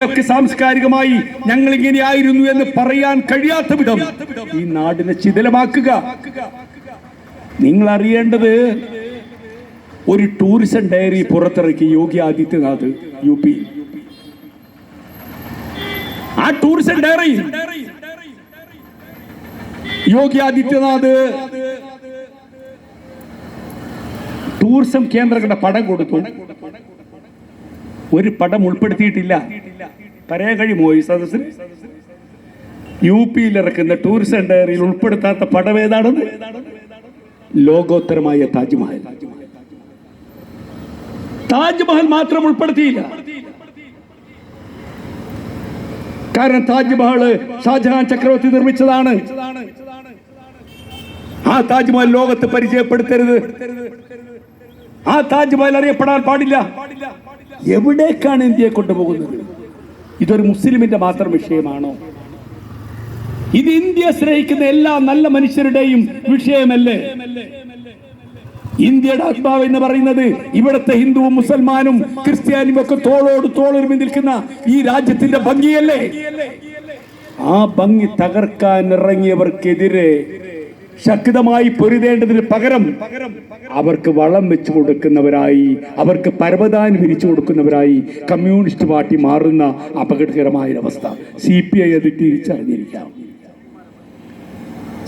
സാംസ്കാരികമായി ഞങ്ങൾ ഇങ്ങനെയായിരുന്നു എന്ന് പറയാൻ കഴിയാത്ത വിധം ഈ നാടിനെ ശിഥിലമാക്കുക. നിങ്ങൾ അറിയേണ്ടത് ഒരു ടൂറിസം ഡയറി പുറത്തിറക്കി യോഗി ആദിത്യനാഥ് യു പി. ആ tourism diary Yogi Adityanath tourism കേന്ദ്രങ്ങളുടെ പടം കൊടുത്തു. ഒരു പടം ഉൾപ്പെടുത്തിയിട്ടില്ല. പറയാൻ കഴിയുമോ ഈ സദസ്സിൽ യു പിയിൽ ഇറക്കുന്ന ടൂറിസം ഡയറിയിൽ ഉൾപ്പെടുത്താത്ത പടം ഏതാണെന്ന്? ലോകോത്തരമായ താജ്മഹൽ. താജ്മഹൽ മാത്രം ഉൾപ്പെടുത്തിയില്ല. കാരണം താജ്മഹൽ ഷാജഹാൻ ചക്രവർത്തി നിർമ്മിച്ചതാണ്. ആ താജ്മഹൽ ലോകത്ത് പരിചയപ്പെടുത്തരുത്. ആ താജ്മഹൽ അറിയപ്പെടാൻ പാടില്ല. എവിടേക്കാണ് ഇന്ത്യയെ കൊണ്ടുപോകുന്നത്? ഇതൊരു മുസ്ലിമിന്റെ മാത്രം വിഷയമാണോ? ഇത് ഇന്ത്യ സ്നേഹിക്കുന്ന എല്ലാ നല്ല മനുഷ്യരുടെയും വിഷയമല്ലേ? ഇന്ത്യയുടെ ആത്മാവ് എന്ന് പറയുന്നത് ഇവിടുത്തെ ഹിന്ദുവും മുസൽമാനും ക്രിസ്ത്യാനിയും ഒക്കെ തോളോട് തോളൊരുമി നിൽക്കുന്ന ഈ രാജ്യത്തിന്റെ ഭംഗിയല്ലേ? ആ ഭംഗി തകർക്കാൻ ഇറങ്ങിയവർക്കെതിരെ ശക്തമായി പൊരുതേണ്ടതിന് പകരം അവർക്ക് വളം വെച്ചു കൊടുക്കുന്നവരായി അവർക്ക് പരമദാനം വിരിച്ചു കൊടുക്കുന്നവരായി കമ്മ്യൂണിസ്റ്റ് പാർട്ടി മാറുന്ന അപകടകരമായ അവസ്ഥ സി പി ഐ അത് തിരിച്ചറിഞ്ഞിരിക്കാം.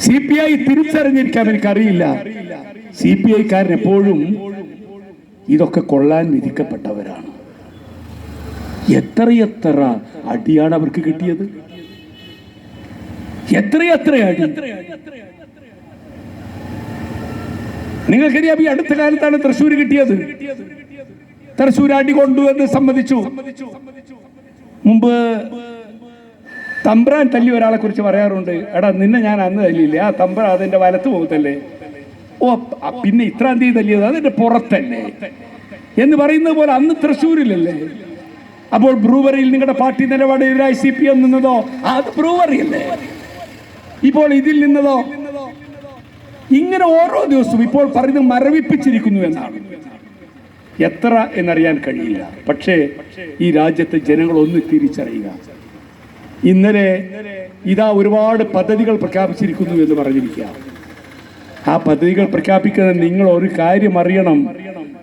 സി പി ഐ തിരിച്ചറിഞ്ഞിരിക്കാം എനിക്കറിയില്ല. സി പി ഐക്കാരൻ എപ്പോഴും ഇതൊക്കെ കൊള്ളാൻ വിധിക്കപ്പെട്ടവരാണ്. എത്രയെത്ര അടിയാണ് അവർക്ക് കിട്ടിയത്? എത്രയെത്ര അടി? നിങ്ങൾക്കറിയാം ഈ അടുത്ത കാലത്താണ് തൃശ്ശൂർ കിട്ടിയത്. തൃശ്ശൂർ അടി കൊണ്ടു എന്ന് സമ്മതിച്ചു. മുമ്പ് തമ്പ്രാൻ തല്ലി ഒരാളെ കുറിച്ച് പറയാറുണ്ട്. എടാ നിന്നെ ഞാൻ അന്ന് തല്ലിയില്ലേ? ആ തമ്പ്ര അതിന്റെ വലത്ത് പോകത്തല്ലേ? ഓ പിന്നെ ഇത്രാം തീയതി തല്ലിയത് അതിന്റെ പുറത്തല്ലേ എന്ന് പറയുന്നത് പോലെ അന്ന് തൃശ്ശൂരിലല്ലേ? അപ്പോൾ ബ്രൂവറിയിൽ നിങ്ങളുടെ പാർട്ടി നിലപാട് എതിരായി സി പി എം നിന്നതോ? അത് ബ്രൂവറിയല്ലേ? ഇപ്പോൾ ഇതിൽ നിന്നതോ? ഇങ്ങനെ ഓരോ ദിവസവും ഇപ്പോൾ പറയുന്നത് മരവിപ്പിച്ചിരിക്കുന്നു എന്നാണ്. എത്ര എന്നറിയാൻ കഴിയില്ല. പക്ഷേ ഈ രാജ്യത്തെ ജനങ്ങൾ ഒന്ന് തിരിച്ചറിയുക. ഇന്നലെ ഇതാ ഒരുപാട് പദ്ധതികൾ പ്രഖ്യാപിച്ചിരിക്കുന്നു എന്ന് പറഞ്ഞിരിക്കുക. ആ പദ്ധതികൾ പ്രഖ്യാപിക്കുന്ന നിങ്ങൾ ഒരു കാര്യം അറിയണം.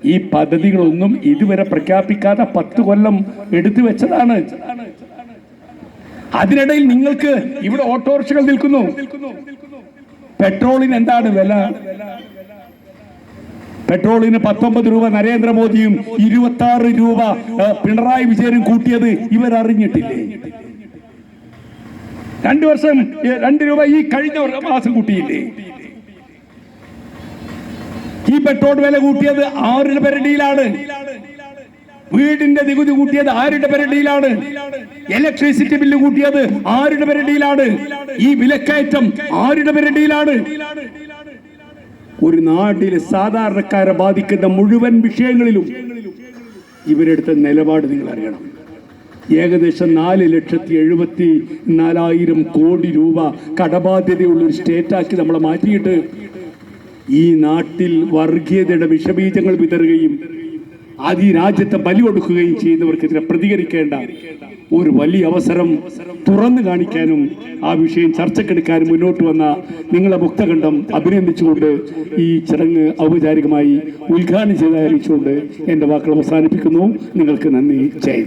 ഈ പദ്ധതികളൊന്നും ഇതുവരെ പ്രഖ്യാപിക്കാതെ പത്ത് കൊല്ലം എടുത്തു വെച്ചതാണ്. അതിനിടയിൽ നിങ്ങൾക്ക് ഇവിടെ ഓട്ടോറിക്ഷകൾ നിൽക്കുന്നു. പെട്രോളിന് എന്താണ് വില? പെട്രോളിന് പത്തൊമ്പത് രൂപ നരേന്ദ്രമോദിയും ഇരുപത്തി ആറ് രൂപ പിണറായി വിജയനും കൂട്ടിയത് ഇവരറിഞ്ഞിട്ടില്ലേ? രണ്ടു വർഷം രണ്ട് രൂപ ഈ കഴിഞ്ഞ മാസം കൂട്ടിയില്ലേ? ഈ പെട്രോൾ വില കൂട്ടിയത് ആരുടെ പെരടിയിലാണ്. വീടിന്റെ നികുതി കൂട്ടിയത് ആരുടെ പെരടിയിലാണ്? ഇലക്ട്രിസിറ്റി ബില്ല് കൂട്ടിയത് ആരുടെ പെരടിയിലാണ്? ഈ വിലക്കയറ്റം ആരുടെ പെരടിയിലാണ്? ഒരു നാട്ടിലെ സാധാരണക്കാരെ ബാധിക്കുന്ന മുഴുവൻ വിഷയങ്ങളിലും ഇവരെടുത്ത നിലപാട് നിങ്ങൾ അറിയണം ഏകദേശം നാല് ലക്ഷത്തി എഴുപത്തി നാലായിരം കോടി രൂപ കടബാധ്യതയുള്ള ഒരു സ്റ്റേറ്റാക്കി നമ്മളെ മാറ്റിയിട്ട് ഈ നാട്ടിൽ വർഗീയതയുടെ വിഷബീജങ്ങൾ വിതറുകയും അത് ഈ രാജ്യത്തെ ബലി കൊടുക്കുകയും ചെയ്യുന്നവർക്കെതിരെ പ്രതികരിക്കേണ്ട ഒരു വലിയ അവസരം തുറന്നു കാണിക്കാനും ആ വിഷയം ചർച്ചക്കെടുക്കാനും മുന്നോട്ട് വന്ന നിങ്ങളെ മുക്തകണ്ഠം അഭിനന്ദിച്ചുകൊണ്ട് ഈ ചടങ്ങ് ഔപചാരികമായി ഉദ്ഘാടനം ചെയ്ത് അറിയിച്ചുകൊണ്ട് എന്റെ വാക്കുകൾ അവസാനിപ്പിക്കുന്നു. നിങ്ങൾക്ക് നന്ദി. ജയ്